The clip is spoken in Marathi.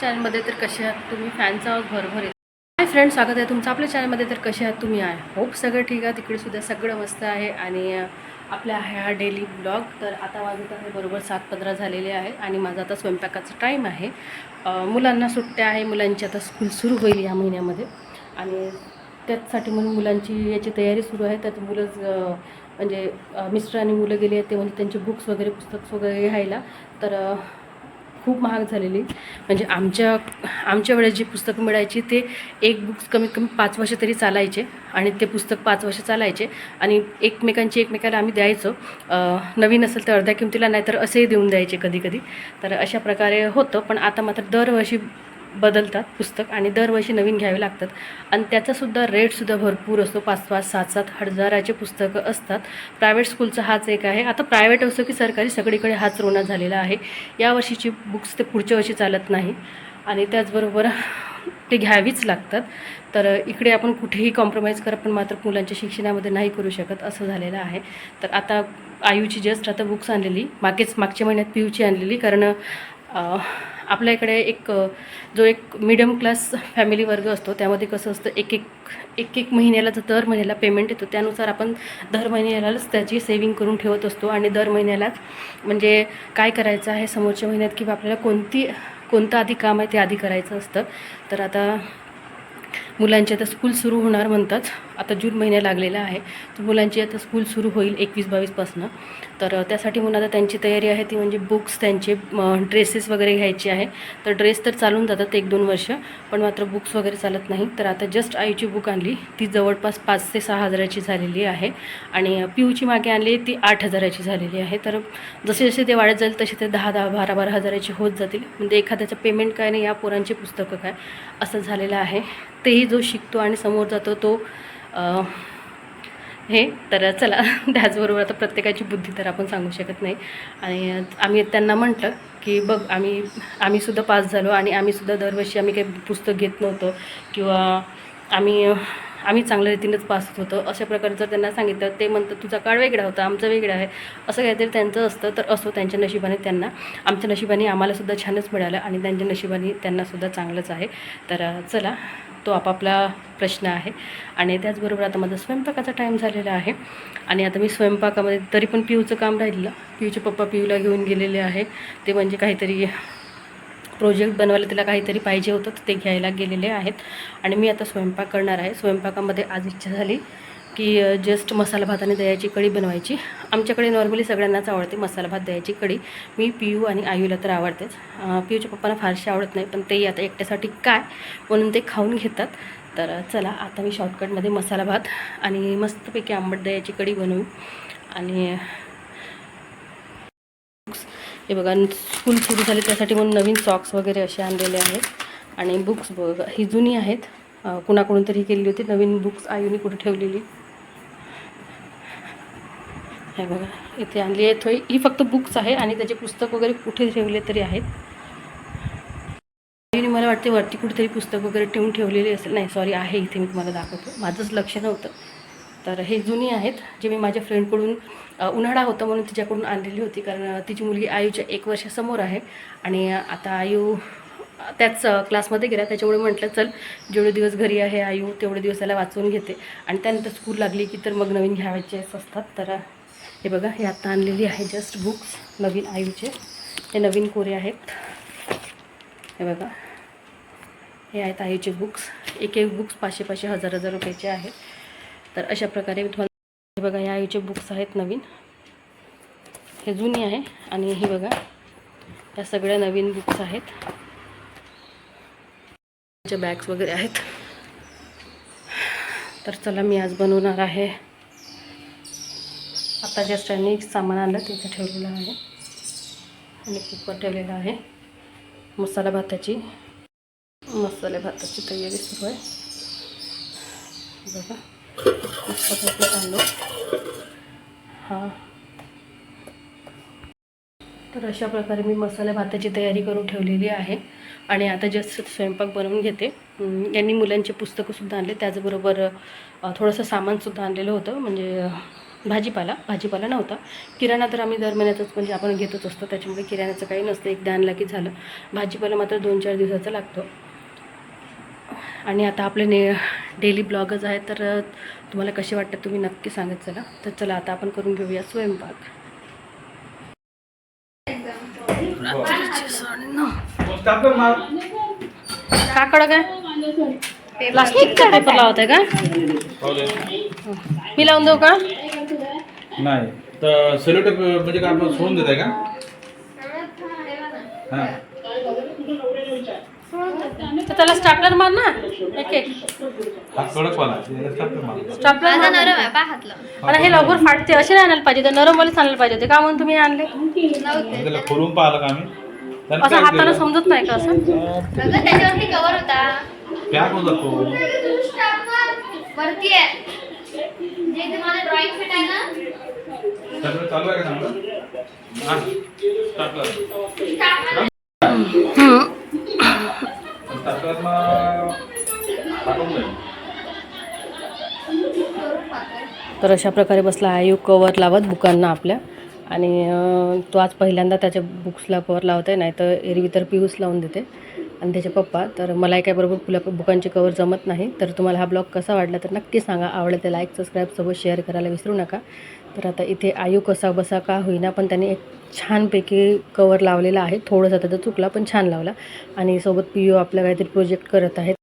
चॅनलमध्ये तर कसे आहात तुम्ही? फॅनचा आवाज भरभर येतो हाय फ्रेंड स्वागत आहे तुमचं आपल्या चॅनलमध्ये. तर कसे आहात तुम्ही? आहे होप सगळं ठीक आहे. तिकडे सुद्धा सगळं मस्त आहे. आणि आपल्या हा डेली ब्लॉग तर आता वाजत आहे बरोबर सात पंधरा झालेले आहे आणि माझा आता स्वयंपाकाचा टाईम आहे. मुलांना सुट्ट्या आहे. मुलांची आता स्कूल सुरू होईल या महिन्यामध्ये. आणि त्याचसाठी म्हणून मुलांची याची तयारी सुरू आहे. त्यात मुलं म्हणजे मिस्टर आणि मुलं गेली आहेत. ते म्हणजे त्यांचे बुक्स वगैरे पुस्तक वगैरे घ्यायला. तर खूप महाग झालेली. म्हणजे आमच्या आमच्या वेळेस जी पुस्तकं मिळायची ते एक बुक्स कमीत कमी पाच वर्ष तरी चालायचे आणि ते पुस्तक पाच वर्ष चालायचे आणि एकमेकांची एकमेकाला आम्ही द्यायचो. नवीन असेल तर अर्ध्या किमतीला नाही तर असेही देऊन द्यायचे कधी कधी. तर अशा प्रकारे होतं पण आता मात्र दरवर्षी बदलतात पुस्तक आणि दरवर्षी नवीन घ्यावे लागतात. आणि त्याचासुद्धा रेटसुद्धा भरपूर असतो. पाच पाच सात सात हजाराचे पुस्तकं असतात. प्रायव्हेट स्कूलचा हाच एक आहे. आता प्रायव्हेट असो की सरकारी सगळीकडे हाच रोना झालेला आहे. या वर्षीची बुक्स ते पुढच्या वर्षी चालत नाही. आणि त्याचबरोबर ते घ्यावीच लागतात. तर इकडे आपण कुठेही कॉम्प्रोमाइज करत पण मात्र मुलांच्या शिक्षणामध्ये नाही करू शकत असं झालेलं आहे. तर आता आयूची जस्ट आता बुक्स आणलेली मागेच मागच्या महिन्यात पीयूची आणलेली कारण आपल्या इकडे एक जो एक मिडियम क्लास फॅमिली वर्ग असतो त्यामध्ये कसं असतं एक एक एक एक महिन्याला जर दर महिन्याला पेमेंट येतो त्यानुसार आपण दर महिन्यालाच त्याची सेविंग करून ठेवत असतो आणि दर महिन्यालाच म्हणजे काय करायचं आहे समोरच्या महिन्यात किंवा आपल्याला कोणती कोणतं आधी काम आहे ते आधी करायचं असतं. तर आता मुलांची आता स्कूल सुरू होणार म्हणतात. आता जून महिना लागलेला आहे. तर मुलांची आता स्कूल सुरू होईल एकवीस बावीसपासनं तर त्यासाठी म्हणून आता त्यांची तयारी आहे. ती म्हणजे बुक्स त्यांचे ड्रेसेस वगैरे घ्यायचे आहे. तर ड्रेस तर चालून जातात एक दोन वर्ष पण मात्र बुक्स वगैरे चालत नाही. तर आता जस्ट आईची बुक आणली. ती जवळपास पाच ते सहा हजाराची झालेली आहे. आणि पिऊची मागे आणली ती आठ हजाराची झालेली आहे. तर जसे जसे ते वाढत जाईल तसे ते दहा दहा बारा बारा हजाराची होत जातील. म्हणजे एखाद्याचं पेमेंट काय नाही या पोरांची पुस्तकं काय असं झालेलं आहे. तेही जो शिकतो आणि समोर जातो तो हे तर चला त्याचबरोबर आता प्रत्येकाची बुद्धी तर आपण सांगू शकत नाही. आणि आम्ही त्यांना म्हटलं की बघ आम्ही आम्हीसुद्धा पास झालो आणि आम्हीसुद्धा दरवर्षी आम्ही काही पुस्तक घेत नव्हतो किंवा आम्ही आम्ही चांगल्या रीतीनेच पास होत होतो. अशा प्रकारे जर त्यांना सांगितलं ते म्हणतात तुझा काळ वेगळा होता आमचा वेगळा आहे. असं काहीतरी त्यांचं असतं तर असो त्यांच्या नशिबाने त्यांना. आमच्या नशिबाने आम्हालासुद्धा छानच मिळालं आणि त्यांच्या नशिबाने त्यांनासुद्धा चांगलंच आहे. तर चला तो आपापला प्रश्न आहे. आणि त्याचबरोबर आता माझा स्वयंपाकाचा टाईम झालेला आहे. आणि आता मी स्वयंपाकामध्ये तरी पण पिऊचं काम राहिलं पिऊचे पप्पा पिऊला घेऊन गेलेले आहे. ते म्हणजे काहीतरी प्रोजेक्ट बनवायला तिला काहीतरी पाहिजे होतं ते घ्यायला गेलेले आहेत. आणि मी आता स्वयंपाक करणार आहे. स्वयंपाकामध्ये आज इच्छा झाली की जस्ट मसाला भात आणि दह्याची कढी बनवायची. आमच्याकडे नॉर्मली सगळ्यांनाच आवडते मसाला भात दह्याची कढी. मी पियू आणि आयूला तर आवडतेच. पियूच्या पप्पांना फारशी आवडत नाही पण ते आता एकट्यासाठी काय? म्हणून ते खाऊन घेतात. तर चला आता मी शॉर्टकटमध्ये मसाला भात आणि मस्तपैकी आंबट दह्याची कढी बनवू. आणि हे बघा स्कूल सुरू झाली त्यासाठी म्हणून नवीन सॉक्स वगैरे असे आणलेले आहेत. आणि बुक्स बघ ही जुनी आहेत. कुणाकडून तरी केलेली होती नवीन बुक्स आईने कुठे ठेवलेली. हे बघा इथे आणली आहे. थोडी ही फक्त बुक्स आहे आणि त्याचे पुस्तक वगैरे कुठे ठेवले तरी आहेत. आईने मला वाटते वरती कुठेतरी पुस्तक वगैरे ठेवून ठेवलेली असेल. नाही सॉरी आहे इथे मी तुम्हाला दाखवतो. माझंच लक्ष नव्हतं. तर हे जुनी आहेत जे मी माझ्या फ्रेंडकडून उन्हाळा होता म्हणून तिच्याकडून आणलेली होती. कारण तिची मुलगी आयूच्या एक वर्षासमोर आहे. आणि आता आयू त्याच क्लासमध्ये गेला. त्याच्यामुळे म्हटलं चल जेवढे दिवस घरी आहे आयू तेवढे दिवस त्याला वाचवून घेते. आणि त्यानंतर स्कूल लागली की तर मग नवीन घ्यावायचे असतात. तर हे बघा हे आत्ता आणलेली आहे जस्ट बुक्स नवीन आयूचे हे नवीन कोरे आहेत. हे बघा. हे आहेत आईचे बुक्स एक एक बुक्स पाचशे पाचशे हजार हजार रुपयाचे आहेत. तर अशा प्रकारे मी तुम्हाला हे बघा या आईचे बुक्स आहेत नवीन. हे जुनी आहे आणि हे बघा या सगळ्या नवीन बुक्स आहेत. बॅग्स वगैरे आहेत. तर चला मी आज बनवणार आहे आता जस्ट आम्ही सामान आणलं तिथे ठेवलेलं आहे. आणि कुकर ठेवलेलं आहे. मसाला भाताची मसाले भाताची तयारी सुरू आहे. बघा. मस्तपैकी तांदूळ तर अशा प्रकारे मी मसाला भाताची तयारी करून ठेवलेली आहे. आणि आता जस्ट स्वयंपाक बनवून घेते. यांनी मुलांचे पुस्तकंसुद्धा आणले. त्याचबरोबर थोडंसं सामानसुद्धा आणलेलं होतं. म्हणजे भाजीपाला भाजीपाला नव्हता. किराणा तर आम्ही दर महिन्यातच म्हणजे आपण घेतच असतो. त्याच्यामुळे किराण्याचं काही नसतं. एकदा आणला की झालं. भाजीपाला मात्र दोन चार दिवसाचा लागतो. आणि आता आपले ने डेली ब्लॉगच आहेत तर तुम्हाला कसे वाटतात तुम्ही नक्की सांगत चला. तर चला आता आपण करून घेऊया स्वयंपाक. रात्रीचे साडेनऊ. का कडक आहे प्लास्टिकचा पेपर लावत आहे का मी लावून देऊ का? नाही. तर सेलोटेप म्हणजे काय आपण सोडून देत आहे का? हा. तर त्याला स्टार्टलर मार ना. एक एक. हा वाला. माझा मार. नरम आहे हातला. मला हे लवकर फाटते. असे नाही आणायला पाहिजे. तर नरमवालेच आणायला पाहिजे होते. का म्हणून तुम्ही आणले? मग त्याला खोलून पाहिलं का आम्ही? असं दिलं. समजत नाही का असं? अगं त्याच्यावरती कवर होता. Pack होता तो. वरती आहे. जे तुम्हाला ड्रॉइंग फिट आहे ना सगळं चालू आहे का चांगलं? हा तर अशा प्रकारे बसला आयु कवर लावत बुकांना आपल्या. आणि तो आज पहिल्यांदा त्याच्या बुक्सला कवर लावत आहे नाही तर एरवी तर पिऊस लावून देते. आणि त्याचे पप्पा तर मलाही काय बरोबर फुला बुकांचे कवर जमत नाही. तर तुम्हाला हा ब्लॉग कसा वाटला तर नक्की सांगा. आवडलं तर लाईक सबस्क्राईब सोबत शेअर करायला विसरू नका. तर आता इथे आयु कसा बसा का होईना पण त्याने एक छानपैकी कवर लावलेला आहे. थोडंसं त्याचा चुकला पण छान लावला. आणि सोबत पी यू आपलं काहीतरी प्रोजेक्ट करत आहेत